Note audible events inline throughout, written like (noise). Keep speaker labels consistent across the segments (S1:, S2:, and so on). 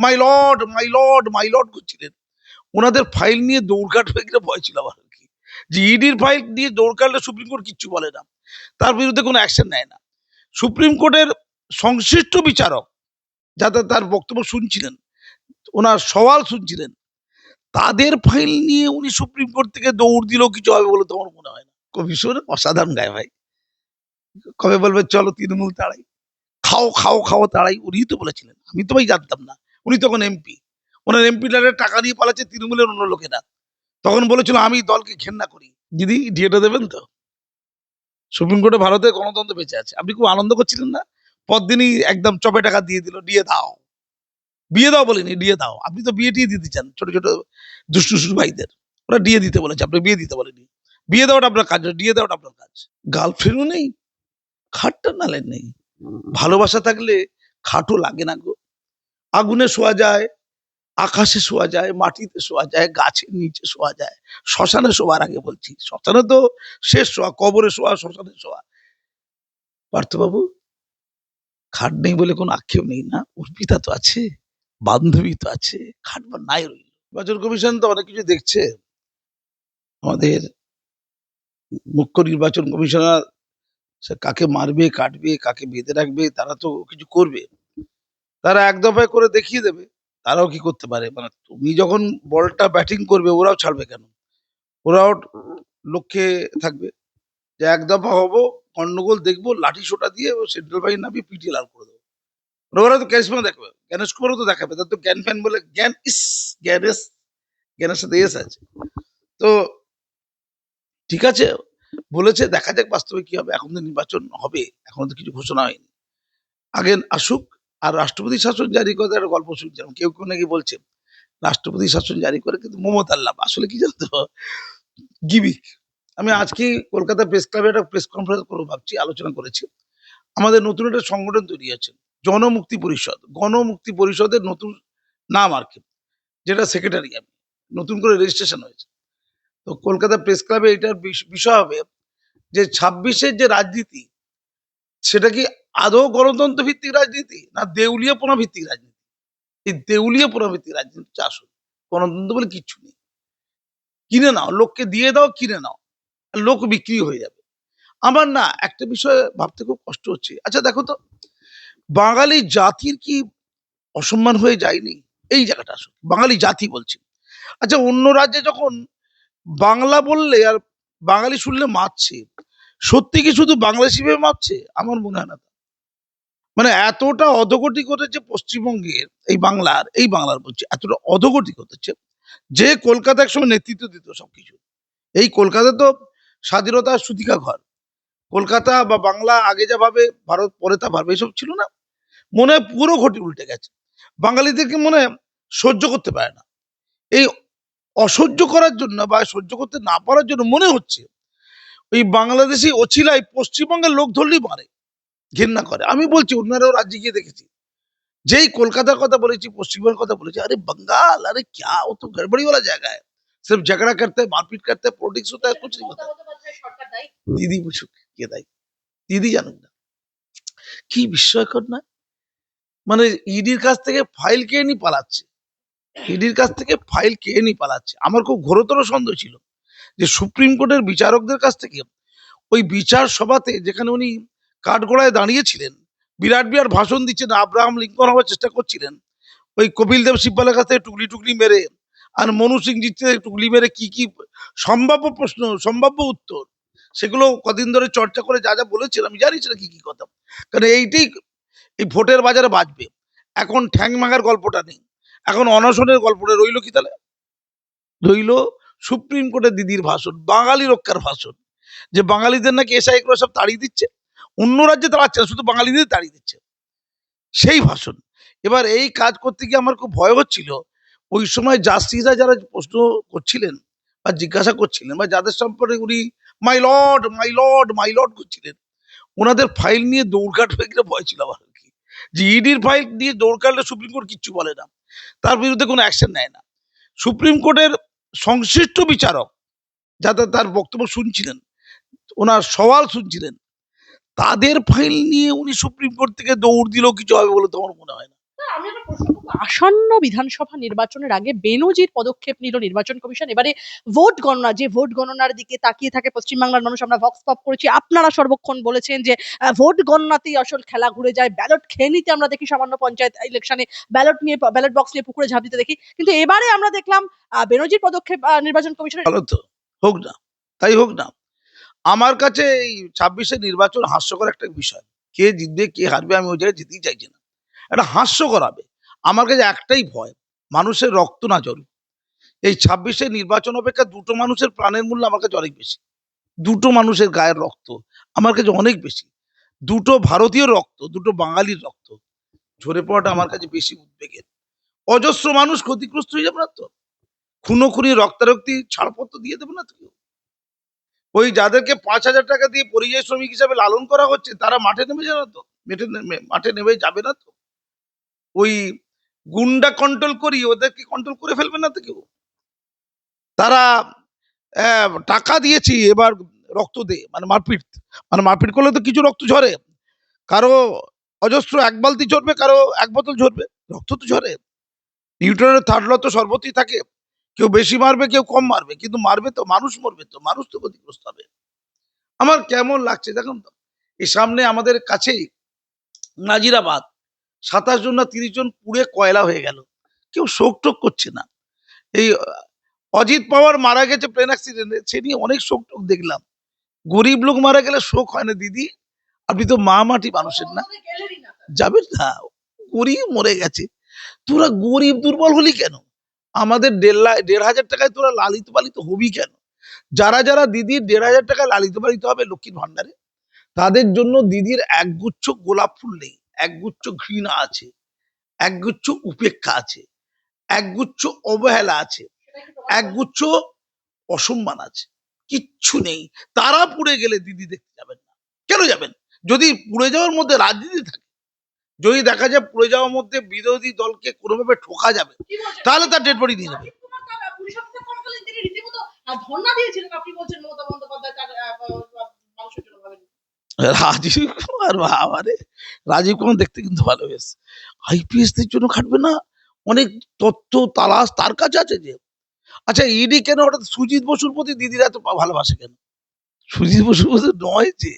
S1: My lord my lord my lord করছিলেন। ওনাদের file নিয়ে দৌড় কাটবে গেলে ভয় ছিল আমার কি। যে ইডির ফাইল নিয়ে দৌড় কাটলে সুপ্রিম কোর্ট কিচ্ছু বলে না। তার বিরুদ্ধে কোনো অ্যাকশন নেয় না। সুপ্রিম কোর্টের সংশ্লিষ্ট বিচারক যাতে তার বক্তব্য শুনছিলেন, ওনার সওয়াল শুনছিলেন, তাদের ফাইল নিয়ে উনি সুপ্রিম কোর্ট থেকে দৌড় দিলেও কিছু হবে বলে তোমার মনে হয় না। কমিশন অসাধারণ গায়ে ভাই। কবে বলবে, চলো তৃণমূল তাড়াই। খাও খাও খাও, তাড়াই। উনিই তো বলেছিলেন। আমি তো ভাই জানতাম না। উনি তখন এমপি ওনার এমপি টাকা দিয়ে পালাচ্ছে তৃণমূলের অন্য লোকেরা। তখন বলেছিল, আমি দলকে ঘেন্না করি। দিদি ডিএটা দেবেন তো? সুপ্রিম কোর্টে ভারতে গণতন্ত্র বেঁচে আছে। আপনি খুব আনন্দ করছিলেন না? পরদিনই একদম চপে টাকা দিয়ে দিল, দিয়ে দাও। বিয়ে দাও বলিনি, দিয়ে দাও। আপনি তো বিয়ে দিতে চান, ছোট ছোট দুষ্টু দুষ্টু ভাইদের। ওরা দিয়ে দিতে বলেছে, আপনি বিয়ে দিতে বলেনি বিয়ে দেওয়াটা আপনার কাজ দিয়ে দেওয়াটা আপনার কাজ। গার্লফ্রেন্ডও নেই, খাটটা নালে নেই। ভালোবাসা থাকলে খাটও লাগে না গো। আগুনে শোয়া যায়, আকাশে শোয়া যায়, মাটিতে শোয়া যায়, গাছের নিচে শোয়া যায়। শ্মশানে শোয়ার আগে বলছি, শ্মশানে তো শেষ শোয়া, কবরে শোয়া, শ্মশানে শোয়া। পার্থবাবু, খাট নেই বলে কোনো আক্ষেপ নেই না? অর্পিতা তো আছে, বান্ধবী তো আছে, খাট বা নাই রইল। নির্বাচন কমিশন তো অনেক কিছু দেখছে। আমাদের মুখ্য নির্বাচন কমিশনার কাকে মারবে, কাটবে, কাকে বেঁধে রাখবে, তারা তো কিছু করবে। তারা এক দফায় করে দেখিয়ে দেবে। তারাও কি করতে পারে? মানে তুমি যখন বলটা ব্যাটিং করবে, ওরাও ছাড়বে কেন? ওরাও লক্ষ্যে থাকবে যে এক দফা হব, গন্ডগোল দেখব, লাঠি সোটা দিয়ে সেন্ট্রাল বাহিনী নামিয়ে পিটিয়ে লাল করে দেবো। ওরা তো ক্যারিশমা দেখবে জ্ঞানেশ কুমারও তো দেখাবে, তার তো জ্ঞান ফ্যান বলে জ্ঞান ইস জ্ঞান এস জ্ঞানের সাথে এস আছে। তো ঠিক আছে, বলেছে, দেখা যাক বাস্তবে কি হবে। এখন তো নির্বাচন হবে, এখন তো কিছু ঘোষণা হয়নি। আগে আসুক আর রাষ্ট্রপতি শাসন জারি করে একটা গল্প শুনছিলাম, কেউ কেউ নাকি বলছে, রাষ্ট্রপতি শাসন জারি করে কিন্তু মমতার লাভ। আসলে কি জানতো? গিমিক আমি আজকে কলকাতা প্রেস ক্লাবে একটা প্রেস কনফারেন্স করব ভাবছি, আলোচনা করেছি। আমাদের নতুন একটা সংগঠন তৈরি আছে জনমুক্তি পরিষদ। গণমুক্তি পরিষদের নতুন নাম আর কি, যেটা সেক্রেটারি আমি নতুন করে রেজিস্ট্রেশন হয়েছে। তো কলকাতা প্রেস ক্লাবে এটার বিষয় হবে যে ছাব্বিশের যে রাজনীতি, সেটা কি আদৌ গণতন্ত্র ভিত্তিক রাজনীতি না দেউলিয়াপনা ভিত্তিক রাজনীতি? এই দেউলিয়াপনা ভিত্তিক রাজনীতি চাষ গণতন্ত্র বলে কিচ্ছু নেই। কিনে নাও, লোককে দিয়ে দাও, কিনে নাও, লোক বিক্রি হয়ে যাবে। আমার না একটা বিষয়ে ভাবতে খুব কষ্ট হচ্ছে। আচ্ছা দেখো তো, বাঙালি জাতির কি অসম্মান হয়ে যায়নি? এই জায়গাটা আসলে বাঙালি জাতি বলছি। আচ্ছা অন্য রাজ্যে যখন বাংলা বললে আর বাঙালি শুনলে মারছে, সত্যি কি শুধু বাংলাদেশি ভেবে মারছে? আমার মনে হয় না। মানে এতটা অধগতি করেছে পশ্চিমবঙ্গের, এই বাংলার এই বাংলার বলছি, এতটা অধগতি করেছে যে কলকাতা একসময় নেতৃত্ব দিত সবকিছু। এই কলকাতা তো স্বাধীনতার সুতিকা ঘর। কলকাতা বা বাংলা আগে যা ভাবে, ভারত পরে তা ভাবে, এসব ছিল না। মনে হয় পুরো ঘটি উল্টে গেছে। বাঙালিদেরকে মনে হয় সহ্য করতে পারে না? এই অসহ্য করার জন্য বা সহ্য করতে না পারার জন্য মনে হচ্ছে ওই বাংলাদেশি অছিলাই পশ্চিমবঙ্গের লোক ধরলেই মারে ঘেন্না করে আমি বলছি অন্যরাও রাজ্যে গিয়ে দেখেছি যেই কলকাতার কথা বলেছি পশ্চিমবঙ্গের কথা বলেছি আরে बंगाल अरे क्या वो तो गड़बड़ी वाला जगह है सिर्फ झगड़ा करते हैं मारपीट करते हैं पॉलिटिक्स होता है कुछ नहीं होता দিদি বুঝুক কে দায়ী দিদি জানুক না কি বিস্ময়কর না মানে ইডির কাছ থেকে ফাইল কে নি পালাচ্ছে ইডির কাছ থেকে ফাইল কে নি পালাচ্ছে আমার খুব ঘোরতর সন্দেহ ছিল যে সুপ্রিম কোর্টের বিচারকদের কাছ থেকে ওই বিচার সভাতে যেখানে উনি কাঠগোড়ায় দাঁড়িয়েছিলেন। বিরাট বিরাট ভাষণ দিচ্ছেন আব্রাহাম লিঙ্কন হওয়ার চেষ্টা করছিলেন। ওই কপিল দেব সিব্বালের কাছ টুকলি টুকলি মেরে আর মনু সিং জিততে টুকলি মেরে কি কি সম্ভাব্য প্রশ্ন, সম্ভাব্য উত্তর, সেগুলো কদিন ধরে চর্চা করে যা যা বলেছেন, আমি জানি সেটা কি কি কথা। কারণ এইটাই এই ভোটের বাজারে বাজবে। এখন ঠ্যাং মাগার গল্পটা নেই। এখন অনশনের গল্পটা রইল কি তাহলে? রইল সুপ্রিম কোর্টের দিদির ভাষণ, বাঙালি রক্ষার ভাষণ, যে বাঙালিদের নাকি এসআই করে সব তাড়িয়ে দিচ্ছে। অন্য রাজ্যে তাড়াচ্ছে না, শুধু বাঙালিদের তাড়িয়ে দিচ্ছে। সেই ভাষণ। এবার এই কাজ করতে গিয়ে আমার খুব ভয় হচ্ছিল। ওই সময় জাস্টিসরা যারা প্রশ্ন করছিলেন বা জিজ্ঞাসা করছিলেন বা যাদের সম্পর্কে উনি my lord my lord my lord করছিলেন, ওনাদের ফাইল নিয়ে দৌড়ঘাট কাটবে কিনা ভয় ছিল আমার আর কি। যে ইডির ফাইল নিয়ে দৌড় কাটলে সুপ্রিম কোর্ট কিচ্ছু বলে না। তার বিরুদ্ধে কোনো অ্যাকশন নেয় না। সুপ্রিম কোর্টের সংশ্লিষ্ট বিচারক যাতে তার বক্তব্য শুনছিলেন, ওনার সওয়াল শুনছিলেন তাদের ফাইল নিয়ে উনি সুপ্রিম কোর্ট থেকে দৌড় দিলেও কিছু হবে বলে তোমার মনে হয় না।
S2: আসন্ন বিধানসভা নির্বাচনের আগে বেনজির পদক্ষেপ নিল নির্বাচন কমিশন এবারে ভোট গণনা যে ভোট গণনার দিকে তাকিয়ে থাকে পশ্চিমবাংলার মানুষ আমরা ভক্স পপ করেছি আপনারা সর্বক্ষণ বলেছেন যে ভোট গণনাতেই আসল খেলা ঘুরে যায় ব্যালট খেয়ে নিতে আমরা দেখি সামান্য পঞ্চায়েত ইলেকশনে ব্যালট নিয়ে ব্যালট বক্স নিয়ে পুকুরে ঝাঁপ দিতে দেখি। কিন্তু এবারে আমরা দেখলাম আহ, বেনজির পদক্ষেপ নির্বাচন কমিশনের
S1: হোক না তাই হোক না। আমার কাছে এই ছাব্বিশে নির্বাচন হাস্যকর একটা বিষয়। কে জিতবে, কে হারবে, আমি ওই জায়গায় যেতেই চাইছি না। এটা হাস্যকর হবে। আমার কাছে একটাই ভয়, মানুষের রক্ত না জল এই ছাব্বিশে নির্বাচন অপেক্ষা দুটো মানুষের প্রাণের মূল্য আমার কাছে অনেক বেশি। দুটো মানুষের গায়ের রক্ত আমার কাছে অনেক বেশি। দুটো ভারতীয় রক্ত, দুটো বাঙালির রক্ত ঝরে পড়াটা আমার কাছে বেশি উদ্বেগের। অজস্র মানুষ ক্ষতিগ্রস্ত হয়ে যাবে না তো? খুনো খুনি রক্তারক্তি ছাড়পত্র দিয়ে দেবে না তো কেউ? ওই যাদেরকে পাঁচ হাজার টাকা দিয়ে পরিযায়ী শ্রমিক হিসাবে লালন করা হচ্ছে, তারা মাঠে নেমে যাবে তো? মেঠে মাঠে নেমে যাবে না তো? ওই গুন্ডা কন্ট্রোল করি ওদেরকে কন্ট্রোল করে ফেলবে না তো কেউ? তারা টাকা দিয়েছি, এবার রক্ত দে মানে মারপিট। মানে মারপিট করলে তো কিছু রক্ত ঝরে। কারও অজস্র এক বালতি ঝরবে, কারও এক বোতল ঝরবে, রক্ত তো ঝরে। নিউটনের থার্ড ল তো সর্বত্রই থাকে। কেউ বেশি মারবে কেউ কম মারবে কিন্তু মারবে তো মানুষ মরবে তো মানুষ তো ক্ষতিগ্রস্ত হবে। আমার কেমন লাগছে দেখুন তো এই সামনে আমাদের কাছেই নাজিরাবাদ সাতাশ জন না তিরিশ জন পুড়ে কয়লা হয়ে গেল কেউ শোক টোক করছে না। এই অজিত পাওয়ার মারা গেছে প্লেন অ্যাক্সিডেন্টে সে নিয়ে অনেক শোক টোক দেখলাম। গরিব লোক মারা গেলে শোক হয় না দিদি। আপনি তো মা মাটি মানুষের না। যাবেন না গরিব মরে গেছে। তোরা গরিব দুর্বল হলি কেন? আমাদের দেড় দেড় হাজার টাকায় তোরা লালিত পালিত হবি কেন? যারা যারা দিদির দেড় হাজার টাকায় লালিত পালিত হবে লক্ষ্মীর ভান্ডারে তাদের জন্য দিদির একগুচ্ছ গোলাপ ফুল নেই, একগুচ্ছ ঘৃণা আছে, একগুচ্ছ উপেক্ষা আছে, একগুচ্ছ অবহেলা আছে, একগুচ্ছ অসম্মান আছে, কিচ্ছু নেই। তারা পুড়ে গেলে দিদি দেখতে যাবেন না। কেন যাবেন? যদি পুড়ে যাওয়ার মধ্যে রাজনীতি থাকে যদি দেখা যায় পুড়ে যাওয়ার মধ্যে বিরোধী দলকে কোনোভাবে ঠোকা যাবে তাহলে তার ডেড বডি নিয়ে নেবে
S2: রাজীব কুমার ভাবেন
S1: রাজীব কুমার দেখতে কিন্তু ভালো বেশ আইপিএস দের জন্য খাটবে না অনেক তথ্য তালাশ তার কাছে আছে যে আচ্ছা ইডি কেন হঠাৎ সুজিত বসুর প্রতি দিদিরা এত ভালোবাসে কেন? সুজিত বসুর প্রতি নয় যে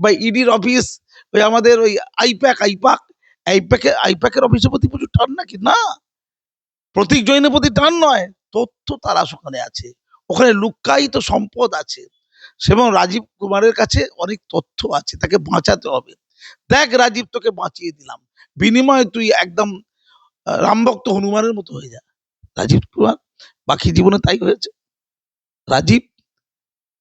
S1: বা ইডির অফিস ওই আমাদের ওই আইপ্যাক আইপাক আইপ্যাকে আইপ্যাকের অফিসের প্রতি প্রচুর টান নাকি? না। প্রতীক জৈনের প্রতি টান নয়। তথ্য তালাশ ওখানে আছে। ওখানে লুক্কায়িত সম্পদ আছে। এবং রাজীব কুমারের কাছে অনেক তথ্য আছে। তাকে বাঁচাতে হবে। দেখ রাজীব, তোকে বাঁচিয়ে দিলাম। বিনিময়ে তুই একদম রামভক্ত হনুমানের মতো হয়ে যা। রাজীব কুমার, বাকি জীবনে তাই হয়েছে। রাজীব,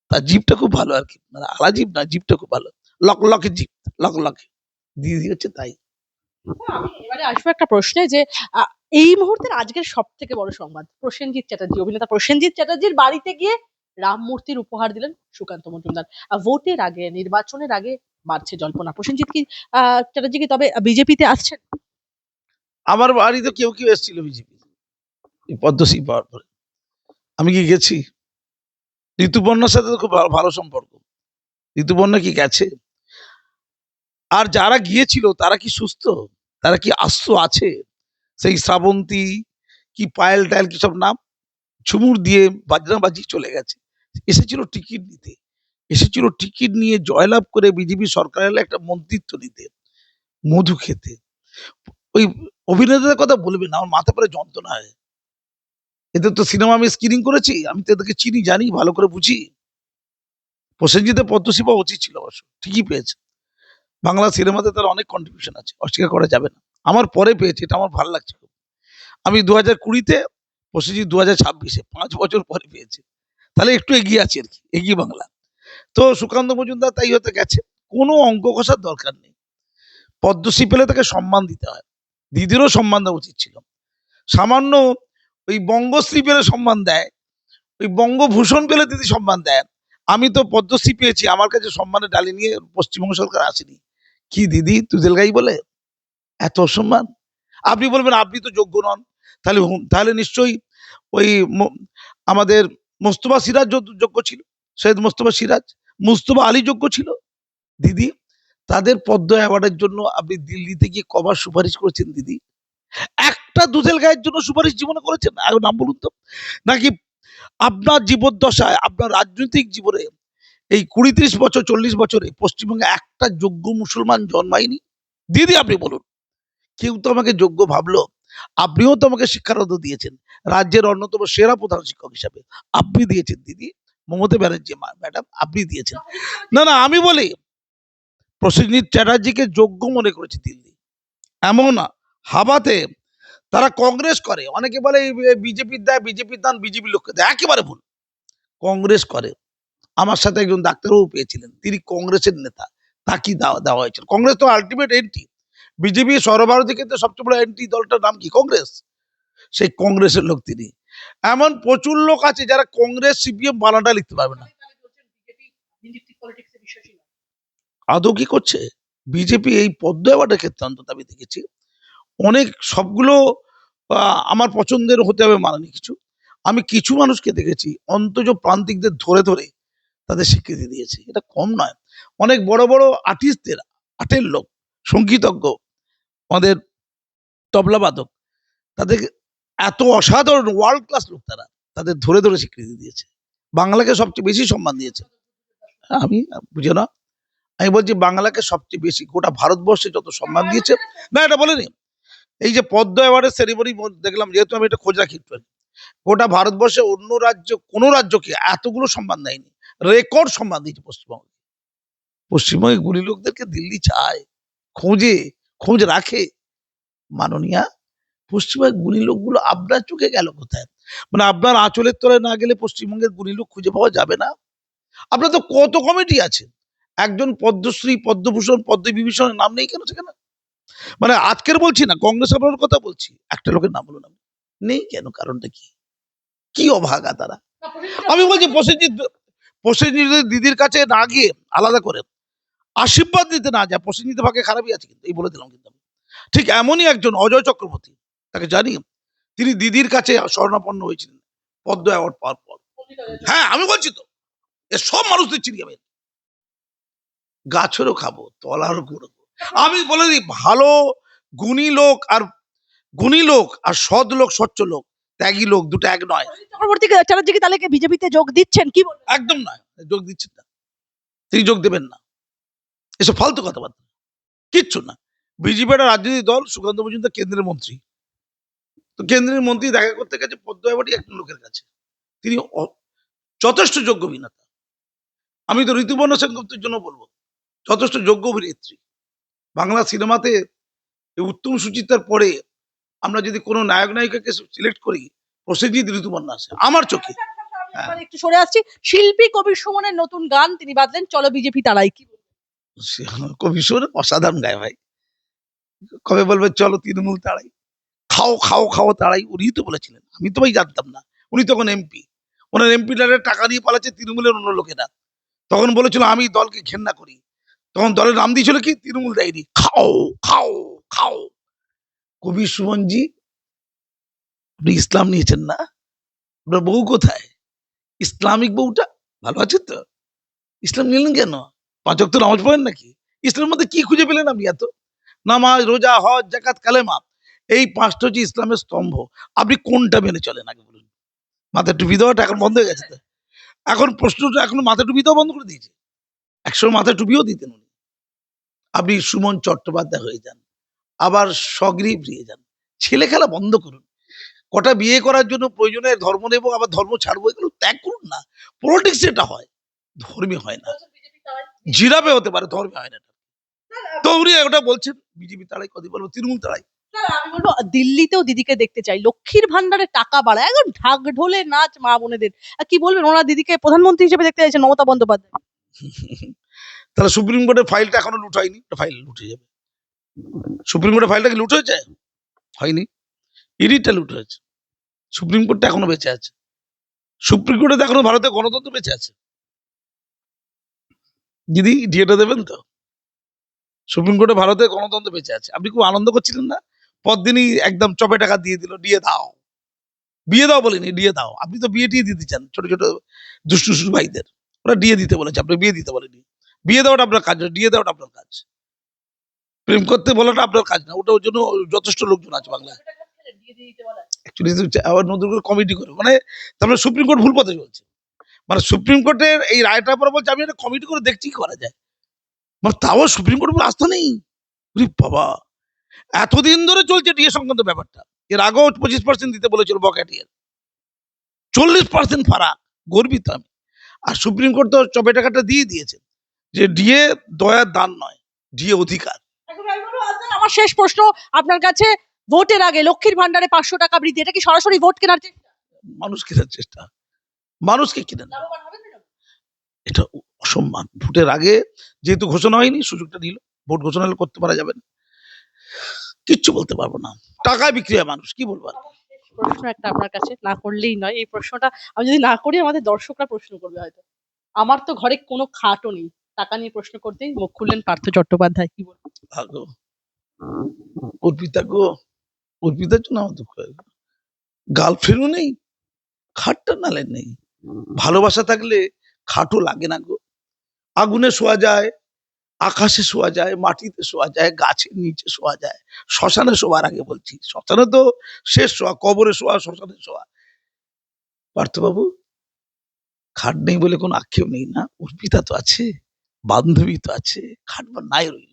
S1: তার জীবটা খুব ভালো আর কি। মানে আলা জীব না, জীবটা খুব ভালো। লক লকে জীব লক লকে দিদি হচ্ছে তাই।
S2: এবারে আসব একটা প্রশ্নে যে এই মুহূর্তের আজকের সব থেকে বড় সংবাদ, প্রসেনজিৎ চ্যাটার্জি, অভিনেতা প্রসেনজিৎ চ্যাটার্জির বাড়িতে গিয়ে রাম মূর্তির উপহার দিলেন সুকান্ত মজুমদার। ভোটের আগে, নির্বাচনের আগে বাড়ছে জল্পনা। প্রসেনজিৎ কি চ্যাটার্জি কি তবে বিজেপিতে আসছেন?
S1: আমার বাড়িতে কেউ কেউ এসেছিল বিজেপি। পদ্মশ্রী পাওয়ার পরে। আমি কি গেছি? ঋতুপর্ণার সাথে তো খুব ভালো সম্পর্ক। ঋতুপর্ণা কি গেছে? আর যারা গিয়েছিল, তারা কি সুস্থ? তারা কি আস্ত আছে? সেই শ্রাবন্তী কি পায়েল টায়েল কি সব নাম? ঝুমুর দিয়ে বাজনা বাজি চলে গেছে। এসেছিল টিকিট নিতে। এসেছিল টিকিট নিয়ে জয়লাভ করে বিজেপি সরকার এলে একটা মন্ত্রিত্ব নিতে, মধু খেতে। ওই অভিনেতাদের কথা বলবে না, আমার মাথা পরে যন্ত্রণা হয়। এদের তো সিনেমা আমি স্ক্রিনিং করেছি, আমি তো এদেরকে চিনি, জানি, ভালো করে বুঝি। প্রসেনজিতের পদ্মশ্রী পাওয়া উচিত ছিল অবশ্য, ঠিকই পেয়েছে। বাংলা সিনেমাতে তার অনেক কন্ট্রিবিউশন আছে, অস্বীকার করা যাবে না। আমার পরে পেয়েছি, এটা আমার ভালো লাগছে খুব। আমি দু হাজার কুড়িতে প্রসেনজিৎ দু হাজার ছাব্বিশে, পাঁচ বছর পরে পেয়েছি। তাহলে একটু এগিয়ে আছে আর কি, এগিয়ে বাংলা। তো সুকান্ত মজুমদার তাই হতে গেছে, কোনো অঙ্ক কষার দরকার নেই। পদ্মশ্রী পেলে তাকে সম্মান দিতে হয়, দিদিরও সম্মান দেওয়া উচিত ছিল। সামান্য ওই বঙ্গশ্রী পেলে সম্মান দেয়, ওই বঙ্গভূষণ পেলে দিদি সম্মান দেয়। আমি তো পদ্মশ্রী পেয়েছি, আমার কাছে সম্মানের ডালি নিয়ে পশ্চিমবঙ্গ সরকার আসেনি। কি দিদি তুদেলগাই বলে? এত অসম্মান? আপনি বলবেন, আপনি তো যোগ্য নন। তাহলে তাহলে নিশ্চয়ই ওই আমাদের মোস্তফা সিরাজ যোগ্য ছিল, সৈয়দ মোস্তফা সিরাজ, মুস্তফা আলী যোগ্য ছিল। দিদি, তাদের পদ্ম অ্যাওয়ার্ডের জন্য আপনি দিল্লিতে গিয়ে কবার সুপারিশ করেছেন, দিদি। একটা দুধেল গায়ের জন্য সুপারিশ জীবনে করেছেন নাম বলুন তো। নাকি আপনার জীবদ্দশায়, আপনার রাজনৈতিক জীবনে এই কুড়ি ত্রিশ বছর, চল্লিশ বছরে পশ্চিমবঙ্গে একটা যোগ্য মুসলমান জন্মায়নি। দিদি, আপনি বলুন। কেউ তো আমাকে যোগ্য ভাবলো, আপনিও তো আমাকে শিক্ষারত দিয়েছেন। রাজ্যের অন্যতম সেরা প্রধান শিক্ষক হিসাবে আপনি দিয়েছেন, দিদি। মমতা ব্যানার্জি ম্যাডাম, আপনি দিয়েছেন। না না, আমি বলি, প্রসেনজিৎ চ্যাটার্জিকে যোগ্য মনে করেছে দিল্লি। এমন হাবাতে তারা কংগ্রেস করে। অনেকে বলে বিজেপির দেয়, বিজেপির দান, বিজেপির লোককে দেয়। একেবারে ভুল। কংগ্রেস করে। আমার সাথে একজন ডাক্তারবাবু পেয়েছিলেন। তিনি কংগ্রেসের নেতা। তাকে দেওয়া দেওয়া হয়েছিল। কংগ্রেস তো আলটিমেট এন্টি বিজেপি সর্বভারতীয় ক্ষেত্রে সবচেয়ে বড় এন্টি দলটার নাম কি? কংগ্রেস। সেই কংগ্রেসের লোক তিনি। এমন প্রচুর লোক আছে যারা কংগ্রেস, সিপিএম বানাটা লিখতে পারবে না। আদৌ কি করছে? বিজেপি এই পদ্ম অ্যাওয়ার্ডের ক্ষেত্রে অন্তত আমি দেখেছি। অনেক, সবগুলো আমার পছন্দের হতে হবে মানানি কিছু। আমি কিছু মানুষকে দেখেছি। অন্তজ প্রান্তিকদের ধরে ধরে তাদের স্বীকৃতি দিয়েছে। এটা কম নয়। অনেক বড় বড় আর্টিস্টদের আটের লোক, সঙ্গীতজ্ঞ, আমাদের তবলাবাদক তাদের এত অসাধারণ ওয়ার্ল্ড ক্লাস লোক তারা, তাদের ধরে ধরে স্বীকৃতি দিয়েছে। বাংলাকে সবচেয়ে বেশি সম্মান দিয়েছে। আমি, বুঝে না আমি বলছি বাংলাকে সবচেয়ে বেশি, গোটা ভারতবর্ষে যত সম্মান দিয়েছে, না, এটা বলেনি। এই যে পদ্ম অ্যাওয়ার্ডের সেরিমনি দেখলাম, যেহেতু আমি এটা খোঁজ রাখি গোটা ভারতবর্ষে অন্য রাজ্য, কোনো রাজ্যকে এতগুলো সম্মান দেয়নি। রেকর্ড সম্মান দিয়েছে পশ্চিমবঙ্গে। পশ্চিমবঙ্গে গুলি লোকদেরকে দিল্লি চায় খোঁজে খোঁজ রাখে। মাননীয়া পশ্চিমবঙ্গের গুণী লোকগুলো আপনার চোখে গেল কোথায়? মানে আপনার আঁচলের তলায় না গেলে পশ্চিমবঙ্গের গুণী লোক খুঁজে পাওয়া যাবে না? আপনার তো কত কমিটি আছে? একজন পদ্মশ্রী পদ্মভূষণ পদ্মবিভূষণের নাম নেই কেন সেখানে? মানে আজকের বলছি না কংগ্রেস আপনার কথা বলছি। একটা লোকের নাম বলুন আপনি। নেই কেন? কারণটা কি? কি অভাগা তারা? আমি বলছি প্রসেনজিৎ প্রসেনজিৎ দিদির কাছে না গিয়ে আলাদা করে। আশীর্বাদ দিতে না যায়, প্রসেনজিৎ ভাগে খারাপই আছে কিন্তু, এই বলে দিলাম কিন্তু। ঠিক এমনই একজন অজয় চক্রবর্তী, তাকে জানি তিনি দিদির কাছে স্বর্ণাপন্ন হয়েছিলেন, পদ্ম অ্যাওয়ার্ড পাওয়ার পর। হ্যাঁ আমি বলছি তো, এ সব মানুষদের চিনি আমি। গাছেরও খাব, তলারও কুড়বো আমি বলে দিই, ভালো, গুণী লোক আর, গুণী লোক আর সৎ লোক, স্বচ্ছ লোক ত্যাগী লোক দুটো এক নয়।
S2: চক্রবর্তী চ্যাটার্জি কি তাহলে বিজেপিতে যোগ দিচ্ছেন কি
S1: একদম নয় যোগ দিচ্ছেন না। তিনি যোগ দেবেন না। এসব ফালতু কথাবার্তা। কিচ্ছু না। বিজেপি একটা রাজনৈতিক দল সুকান্ত মজুমদার কেন্দ্রের মন্ত্রী। তো কেন্দ্রের মন্ত্রী দেখা করতে গেছে পদ্ম অ্যাওয়ার্ডই একজন লোকের কাছে। তিনি যথেষ্ট যোগ্য অভিনেতা আমি তো ঋতুপর্ণ সেনগুপ্তের জন্য বলব যথেষ্ট যোগ্য অভিনেত্রী। বাংলা সিনেমাতে উত্তম সুচিত্রার পরে আমরা যদি কোনো নায়ক নায়িকাকে সিলেক্ট করি প্রসেনজিৎ ঋতুপর্ণা আসে আমার চোখে। হ্যাঁ।
S2: একটু সরে আসছি। শিল্পী কবির সুমনের নতুন গান তিনি বাদলেন চলো বিজেপি তারাই কি
S1: কবি সুর অসাধারণ গায় ভাই। কবে বলবে চলো তৃণমূল তাড়াই। খাও খাও খাও তাড়াই উনি তো বলেছিলেন। আমি তো ভাই জানতাম না। উনি তখন এমপি ওনার এমপি টাকা দিয়ে পালাচ্ছে তৃণমূলের অন্য লোকেরা। তখন বলেছিল আমি দলকে ঘেন্না করি। তখন দলের নাম দিয়েছিল কি? তৃণমূল দেয়নি। খাও খাও খাও। কবি সুমনজি আপনি ইসলাম নিয়েছেন না। আপনার বউ কোথায়? ইসলামিক বউটা? ভালো আছে তো? ইসলাম নিলেন কেন? পাঁচ অক্ট নামাজ পড়েন নাকি? ইসলামের মধ্যে কি খুঁজে পেলেন আপনি এত? নামাজ, রোজা, হজ জাকাত কালেমা, এই পাঁচটা হচ্ছে ইসলামের স্তম্ভ। আপনি কোনটা মেনে চলেন আগে বলুন? মাথা টুপি দেওয়াটা এখন বন্ধ হয়ে গেছে তো। এখন প্রশ্নটা এখন মাথা টুপি দেওয়া বন্ধ করে দিয়েছে? একসময় মাথা টুপিও দিতেন উনি। আপনি সুমন চট্টোপাধ্যায় হয়ে যান। আবার সগ্রীব দিয়ে যান। ছেলে খেলা বন্ধ করুন। কটা বিয়ে করার জন্য প্রয়োজনে ধর্ম নেব আবার ধর্ম ছাড়বো এগুলো ত্যাগ করুন না। পলিটিক্স এটা হয় ধর্মী হয় না। জিরাপে হতে পারে ধর্মে হয় না। তো উনি ওটা বলছেন বিজেপি তারাই কদি বলব তৃণমূল তারাই।
S2: দিল্লিতেও দিদিকে দেখতে চাই। লক্ষ্মীর ভান্ডারে টাকা বাড়ায় একদম ঢাক ঢোলে নাচ মা বোনেদের। আর কি বলবেন ওনারা দিদিকে প্রধানমন্ত্রী হিসেবে দেখতে চাইছেন মমতা বন্দ্যোপাধ্যায়। (laughs)
S1: তাহলে সুপ্রিম কোর্টের ফাইলটা এখনও লুট হয়নি? ফাইল লুটে যাবে। সুপ্রিম কোর্টের ফাইলটা কি লুট হয়েছে? হয়নি। ইডিটা লুট হয়েছে। সুপ্রিম কোর্টটা এখনও বেঁচে আছে। সুপ্রিম কোর্টে তো এখনও ভারতের গণতন্ত্র বেঁচে আছে। দিদি ডিএটা দেবেন তো? সুপ্রিম কোর্টে ভারতের গণতন্ত্র বেঁচে আছে। আপনি খুব আনন্দ করছিলেন না? পরদিনই একদম চপে টাকা দিয়ে দিল, দিয়ে দাও। বিয়ে দাও বলিনি, দিয়ে দাও। আপনি তো বিয়ে টিয়ে দিতে চান, ছোট ছোট দুষ্টু ভাইদের। ওরা দিয়ে দিতে বলেছে, আপনি বিয়ে দিতে বলেনি বিয়ে দেওয়াটা আপনার কাজ ডিয়ে দেওয়াটা আপনার কাজ। প্রেম করতে বলাটা আপনার কাজ না ওটা ওর জন্য যথেষ্ট লোকজন আছে বাংলায়। আবার নতুন করে কমিটি করে মানে তারপরে সুপ্রিম কোর্ট ভুল পথে চলছে। মানে সুপ্রিম কোর্টের এই রায়টার পরে বলছে, আমি একটা কমিটি করে দেখছি কি করা যায়? মানে তাও সুপ্রিম কোর্টের উপর আস্থা নেই। বাবা! এতদিন ধরে চলছে ডিএ সংক্রান্ত ব্যাপারটা। এর আগেও পঁচিশ পার্সেন্ট দিতে বলেছিল বকেটিয়ার চল্লিশ পার্সেন্ট ফারাক গর্বিত আমি। আর সুপ্রিম কোর্ট তো চপে টাকাটা দিয়ে দিয়েছে যে ডিএ দয়ার দান নয় ডিএ অধিকার।
S2: আমার শেষ প্রশ্ন আপনার কাছে ভোটের আগে লক্ষ্মীর ভান্ডারে পাঁচশো টাকা বৃদ্ধি এটা কি সরাসরি ভোট কেনার চেষ্টা?
S1: মানুষ কেনার চেষ্টা। মানুষকে কিনে না? এটা অসম্মান। ভোটের আগে যেহেতু ঘোষণা হয়নি সুযোগটা নিল ভোট ঘোষণা হলে করতে পারা যাবে না। কিচ্ছু বলতে পারব না। টাকায় বিক্রি হয় মানুষ কি বলব
S2: প্রশ্ন একটা আপনার কাছে না করলেই নয়। এই প্রশ্নটা আমি যদি না করি আমাদের দর্শকরা প্রশ্ন করবে হয়তো। আমার তো ঘরে কোনো খাটও নেই। টাকা নিয়ে প্রশ্ন করতেই মুখ খুললেন পার্থ চট্টোপাধ্যায় কি বলব?
S1: ভাগো অর্পিতা গো, অর্পিতার জন্য আমার দুঃখ গার্লফ্রেন্ডও নেই, খাটটা নালে নেই। ভালোবাসা থাকলে খাটও লাগে না গো। আগুনে শোয়া যায়, আকাশে শোয়া যায়, মাটিতে শোয়া যায়, গাছের নিচে শোয়া যায়। শ্মশানে শোয়ার আগে বলছি, শ্মশানে তো শেষ শোয়া, কবরে শোয়া, শ্মশানে শোয়া। পার্থবাবু, খাট নেই বলে কোনো আক্ষেপ নেই না? অর্পিতা তো আছে, বান্ধবী তো আছে, খাট বা নাই রইল।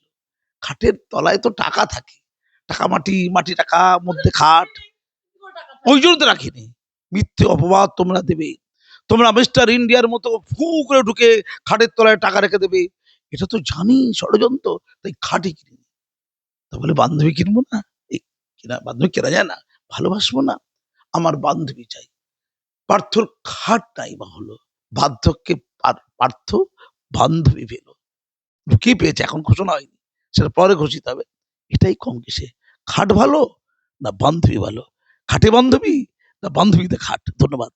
S1: খাটের তলায় তো টাকা থাকে। টাকা মাটি মাটি টাকা, মধ্যে খাট। ওই জন্য তো রাখিনি। মিথ্যে অপবাদ তোমরা দেবে। তোমরা মিস্টার ইন্ডিয়ার মতো ফু করে ঢুকে খাটের তলায় টাকা রেখে দেবে। এটা তো জানি, ষড়যন্ত্র। তাই খাটই কিনি তাহলে বান্ধবী কিনবো না? এই বান্ধবী কেনা যায় না? ভালোবাসবো না? আমার বান্ধবী চাই। পার্থর খাট নাই বা হলো। বার্ধক্যে পার- পার্থ বান্ধবী পেল। ঢুকিয়ে পেয়েছে? এখন ঘোষণা হয়নি। সেটা পরে ঘোষিত হবে। এটাই কম কিসে? খাট ভালো না বান্ধবী ভালো? খাটে বান্ধবী না বান্ধবীতে খাট? ধন্যবাদ।